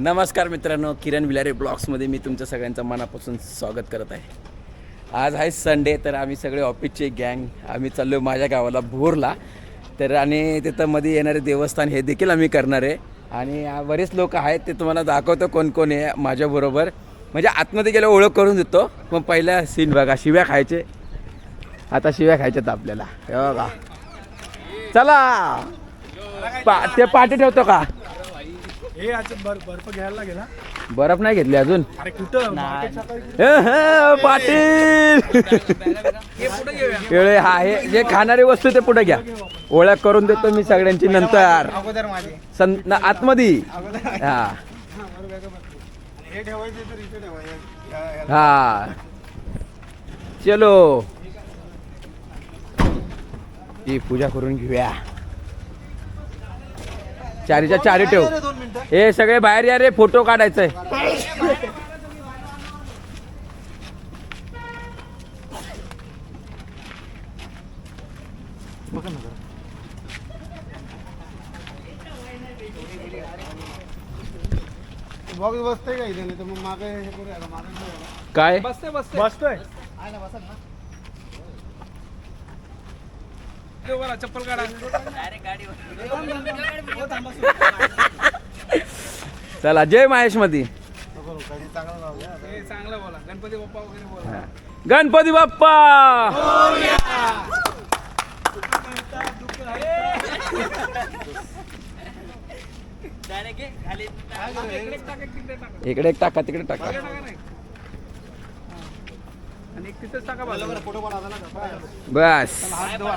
नमस्कार मित्रांनो किरण विलारे ब्लॉग्समध्ये मी तुमच्या सगळ्यांचं मनापासून स्वागत करत आहे. आज आहे संडे तर आम्ही सगळे ऑफिसचे गँग आम्ही चाललो माझ्या गावाला भोरला. तर आणि तिथं मध्ये येणारे देवस्थान हे देखील आम्ही करणार आहे. आणि बरेच लोक आहेत ते तुम्हाला दाखवतो कोण कोण आहे माझ्याबरोबर म्हणजे आतमध्ये गेलं ओळख करून देतो पण पहिल्या सीन बघा शिव्या खायचे. आता शिव्या खायच्यात आपल्याला. हे बघा. चला. पा ते पाठी ठेवतो का? हे आज बर्फ बर्फ घ्यायला गेला. बरफ नाही घेतली अजून? अरे कुठं? मार्केट सकाळी ए, हे, पाटील! केळे हा हे जे खाणारी वस्तू ते पुढे घ्या. ओळख करून देतो मी सगळ्यांची नंतर. अगोदर माझे. अगोदर हा हे ठेवायचे तर इथे ठेवायचे हा. चलो. ही पूजा करून घेऊया. चारीच्या चारी ठेव. हे सगळे बाहेर या रे फोटो काढायचंय. बघा ना बॉक्स बसतंय का इथे नाही तर मग मागे हे करूया आता मागे घेऊया. काय बसतोय बसतोय बसतोय चप्पल काढा. चला जय महेश आता. चांगलं बोला. गणपती बाप्पा वगैरे बोला. गणपती बाप्पा! इकडे एक टाका तिकडे टाका. आणि एक तिथेच टाका बाजूला. फोटो पण आता ना का? बस. हात धुवा.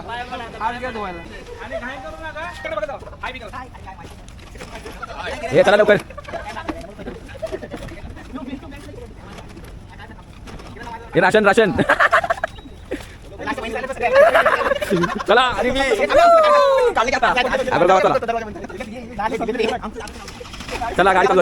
हात घ्या धुवायला. आणि घाई करू नका. इकडे बघा जाऊ. हाय बिकल. हे चला लवकर. हे राशन राशन. चला जावा, चला. चला गाडी चालू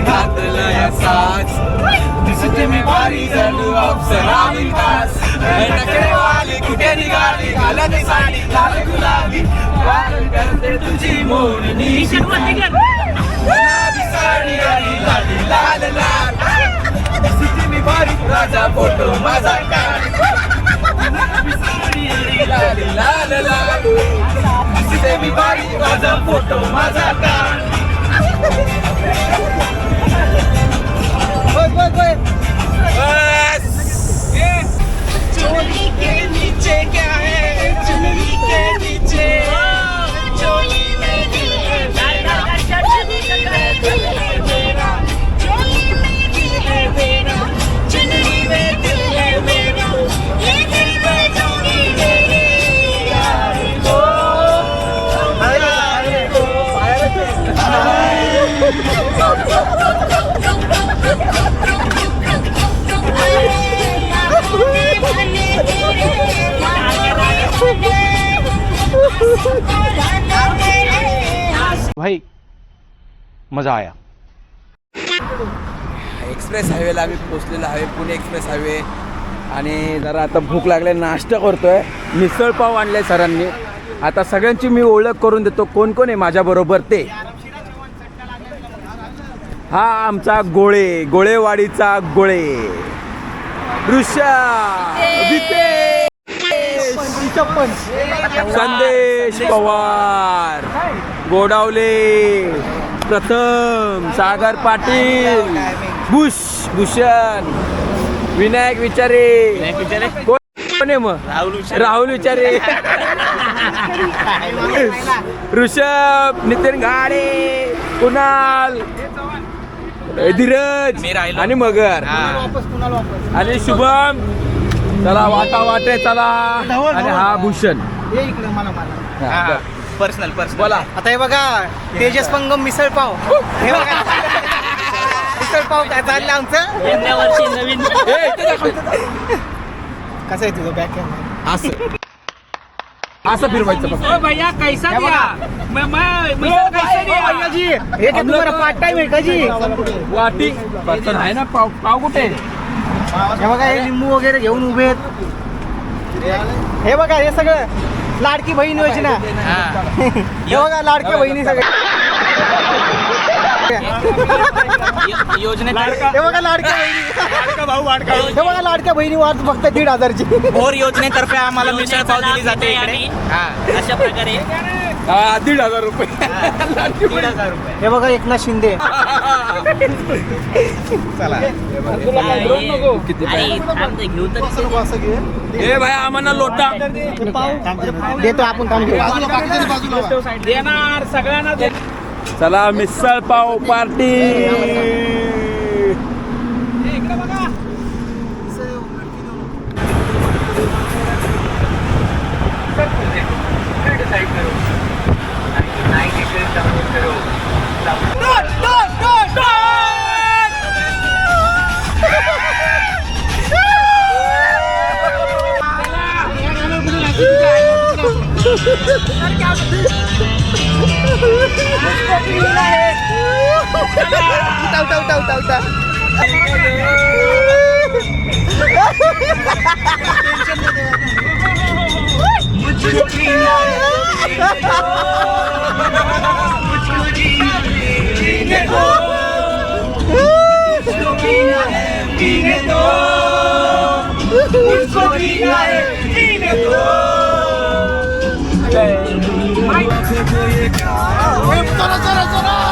काम काज करून दिसते मी बारी झालो अप्सरा विकास कुठे निघाली घालत साडी लाल गुलाबी करते तुझी गुलाबी साडी आणि लाल लाल दिसते मी राजा फोटो माझा काढ माझा फोटो माझा काढ भाई मजा आया. एक्सप्रेस हायवेला आम्ही पोचलेलो आहे पुणे एक्सप्रेस हायवे. आणि जरा आता भूक लागले नाश्ता करतोय. मिसळ पाव आणले सरांनी. आता सगळ्यांची मी ओळख करून देतो कोण कोण आहे माझ्याबरोबर ते. हा आमचा गोळे गोळेवाडीचा गोळे. ऋषा वितेश, संदेश पवार गोडावले प्रथम सागर पाटील बुश भूषण विनायक विचारे. कोण कोण आहे मग? राहुल विचारे. ऋषभ नितीन घाडे कुणाल धीरज आणि मगर. वापस कुणाला वापस? आणि शुभम. चला वाटा वाटे चला. आणि हा भूषण. ये इकडे मला मला हा, बरं. पर्सनल पर्सनल बोला. आता हे बघा तेजस पंगम मिसळ पाव. हे बघा. मिसळ पाव काय चाललं आमचं? नवीन. कसं आहे तुझं बॅक असं. असं फिरवायचं फक्त. भैया कैसा हे दिया? मैं मैं मिसळ कैसा दिया? जी. हे काय तुम्हाला पार्ट टाइम आहे का जी? वाटी. आहे ना पाव पाव कुठे? हे बघा हे लिंबू वगैरे घेऊन उभे आहेत. हे बघा हे सगळं लाडकी बहीण योजना. हे. बघा लाडक्या बहिणी सगळे हे बघा लाडक्या बहिणी. भाऊ वाटका हे बघा लाडक्या बहिणी वाट फक्त दीड हजारची. भोर योजनेतर्फे आम्हाला मिसळ पाव दिली जाते इकडे. हा. अशा प्रकारे. हा, दीड हजार रुपये. दीड हजार रुपये. हे बघा एकनाथ शिंदे. किती आई थांब ते घेऊ तर ए भाई आम्हाला लोटा. देतो आपण काम घेऊ. देणार सगळ्यांना दे. चला मिसळ पाव पार्टी 웃다 웃다 웃다 웃다 웃다 왜 떨어져 떨어져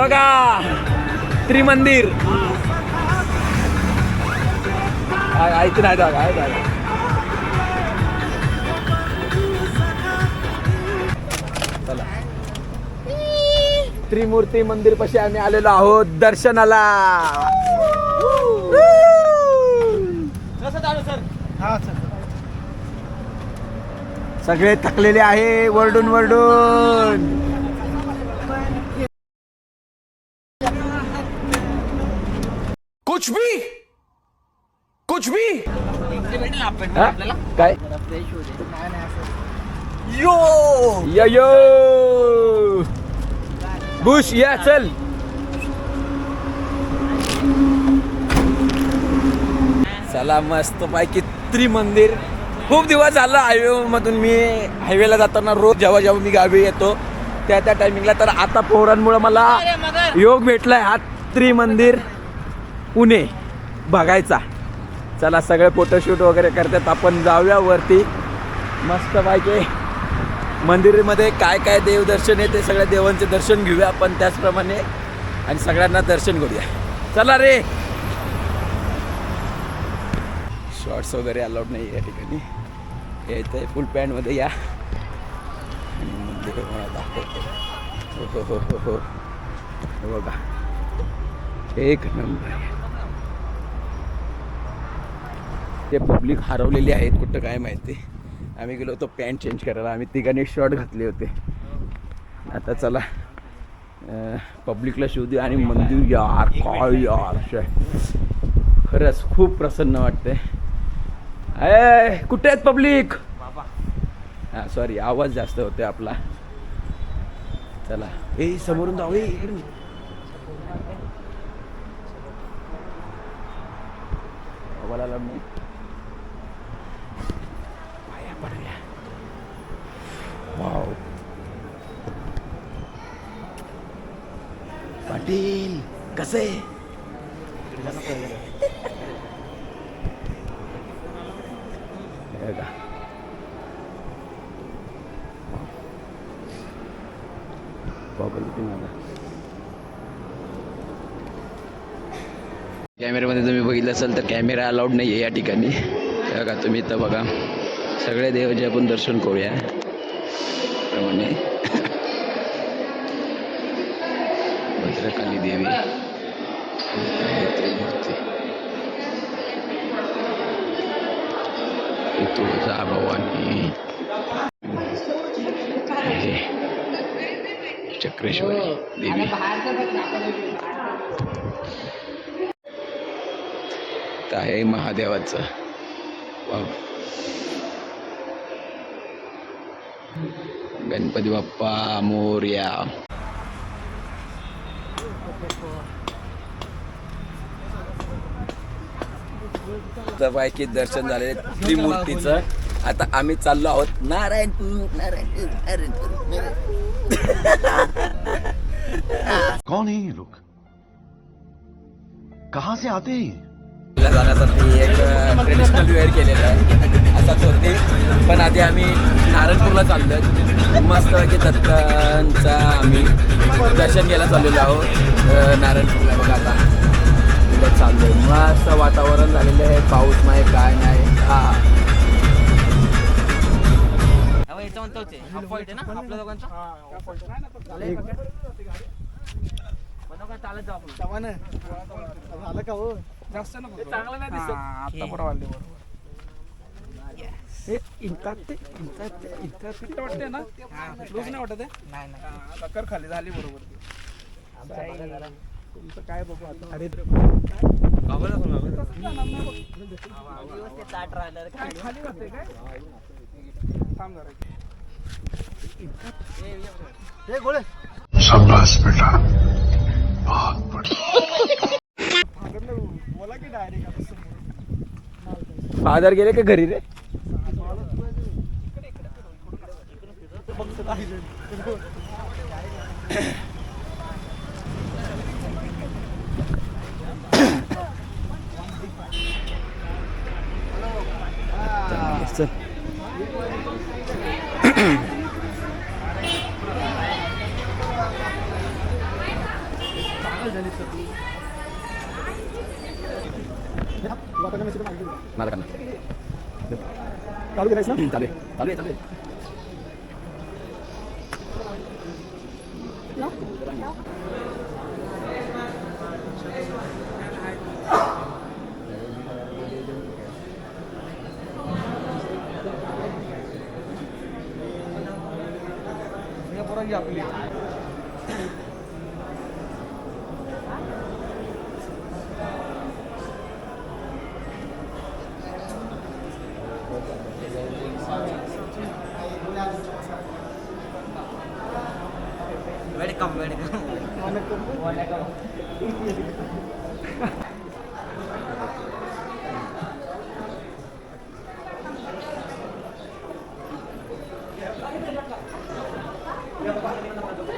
बघा. त्रिमंदिर. ऐकून आहे बघा आहे बघा. चला. त्रिमूर्ती मंदिर पाशी आम्ही आलेलो आहोत दर्शनाला. हा सर. सगळे थकलेले आहे वरडून वरडून. कुछ भी कुछ भी. हा? काय? यो. यो यो. बुश या चल. चला मस्त पैकी त्रिमंदिर. खूप दिवस झालं हायवे मधून मी हायवेला जाताना रोज जेव्हा जेव्हा मी गावी येतो त्या त्या टायमिंगला तर आता पोरांमुळे मला योग भेटलाय. हा त्रिमंदिर पुणे बघायचा. चला सगळे फोटोशूट वगैरे करतात. आपण जाऊया वरती. मस्त पाहिजे मंदिरामध्ये काय काय देवदर्शन आहे ते सगळ्या देवांचे दर्शन घेऊया आपण त्याचप्रमाणे. आणि सगळ्यांना दर्शन करूया. चला रे. शॉर्ट्स वगैरे अलाउड नाही या ठिकाणी. यायचं आहे फुल पॅन्टमध्ये या. आणि मंदिर दाखवतो हो हो हो हो हो. बघा. एक नंबर ते पब्लिक हरवलेली आहेत कुठं काय माहिती. आम्ही गेलो होतो पॅन्ट चेंज करायला. आम्ही तिघांनी शर्ट घातले होते. आता चला पब्लिकला शोधू आणि मंदिर यार काय यार खरंच खूप प्रसन्न वाटतंय. अय कुठे आहेत पब्लिक? हा सॉरी आवाज जास्त होते आपला. चला. ए समोरून जाऊ ए इकडे आवाज आला मी पड़ गया वाव पाटील कसे बघा कॅमेऱ्यामध्ये तुम्ही बघितलं असाल तर कॅमेरा अलाउड नाही आहे या ठिकाणी. का बघा तुम्ही इथं बघा. सगळे देवाचे आपण दर्शन करूया. प्रमाणे भद्रकाली देवी. ही तुळजा भवानी हे चक्रेश्वरी देवी तर आहे महादेवाचं गणपती बाप्पा मोर्या पैकी दर्शन झाले त्रिमूर्तीचं. आता आम्ही चाललो आहोत नारायणपूर नारायणपूर नारायणपूर. नारायणपूर कौन है ये लोग? कहां से आते हैं? जाण्यासाठी एक ट्रेडिशनल वेअर केलेलं आहे. असाच होते पण आधी आम्ही नारायणपूरला चाललो मस्त की दत्तांचा आम्ही दर्शन घ्यायला चाललेलो आहोत नारायणपूरला बघा आता. तिकडे चाललोय. मस्त वातावरण झालेलं आहे. पाऊस नाही काय नाही. हा. तवा ना. झालं का हो? जास्त नको चांगलं नाही दिसत. आता बरं वाढले बरोबर फिट वाटते ना? लूज नाही वाटत आहे? खाली. झाली बरोबर. तुमचं काय बघू आता? अरे काय? खाली वाटते काय? थांब जरा. हे गोळे. बोला की डायरेक्ट फादर गेले का घरी रे? चल चालू करायचं ना चालू आहे चालू आहे चालू आहे आपली झाली का रे Eu não vou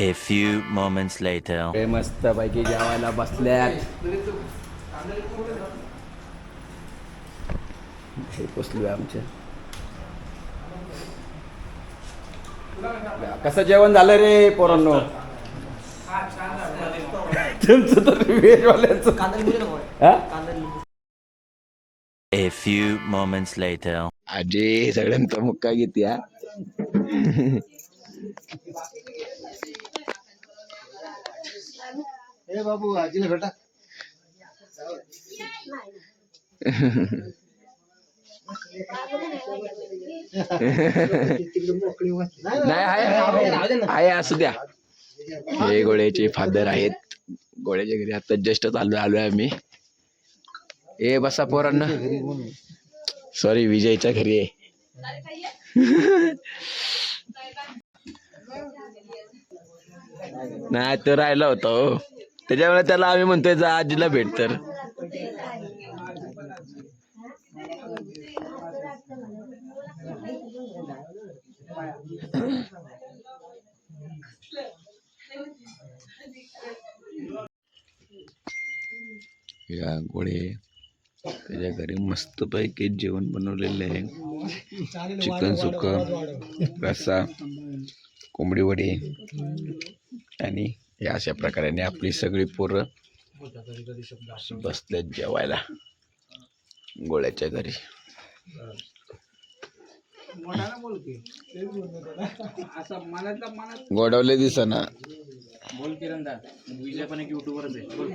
A few moments later. हे मस्त पैकी जेवायला बसल्यात हे पोचलोय आमच्या कसं जेवण झालं रे पोरांनो तुमचं तर व्हेजवाल्याचं हा? A few moments later. आजी सगळ्यांचा मुक्का घेते हा हे बाबू आजीला भेटा. नाही आहे आहे असू द्या. हे गोळ्याचे फादर आहेत. गोळ्याच्या घरी आता जस्ट चालू आलोय आम्ही ए बसा पोरांना. सॉरी विजयच्या घरी आहे. नाही तो राहिला होता हो. त्याच्यामुळे त्याला आम्ही म्हणतोय जा आजीला भेट तर. या गोळे त्याच्या घरी मस्त पैकी जेवण बनवलेले आहे. चिकन सुक रस्सा कोंबडी वडी. आणि हे अशा प्रकारे आपली सगळी पोरं बसलेत जेवायला. गोळ्याच्या घरी. गोडवले दिसना. बोल किरणदा विजय पण एक आहे. बोल.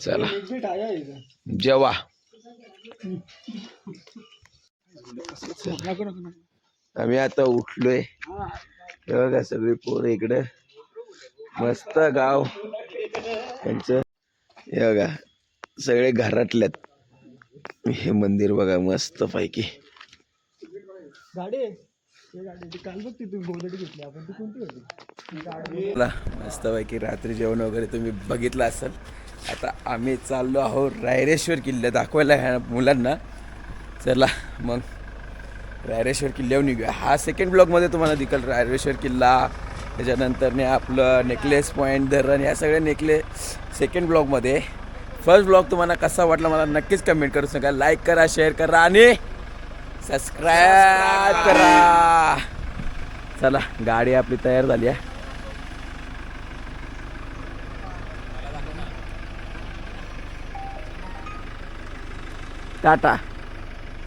चला. जेवा. आम्ही आता उठलोय. हे बघा सगळी पोरं इकडे. मस्त गाव. त्यांचं. हे बघा सगळे घरातल्यात. हे मंदिर बघा मस्त पैकी. मस्त पैकी रात्री जेवण वगैरे तुम्ही बघितलं असेल. आता आम्ही चाललो आहोत रायरेश्वर किल्ला. दाखवायला ह्या मुलांना. चला मग. रायरेश्वर किल्ल्यावर निघूया. हा सेकंड ब्लॉगमध्ये तुम्हाला दिकल रायरेश्वर किल्ला त्याच्यानंतरने आपलं नेकलेस पॉईंट धरण या सगळ्या नेकले सेकंड ब्लॉगमध्ये फर्स्ट ब्लॉग तुम्हाला कसा वाटला मला नक्कीच कमेंट करू नका. लाईक करा शेअर करा आणि सबस्क्राईब करा. चला गाडी आपली तयार झाली आहे. टाटा.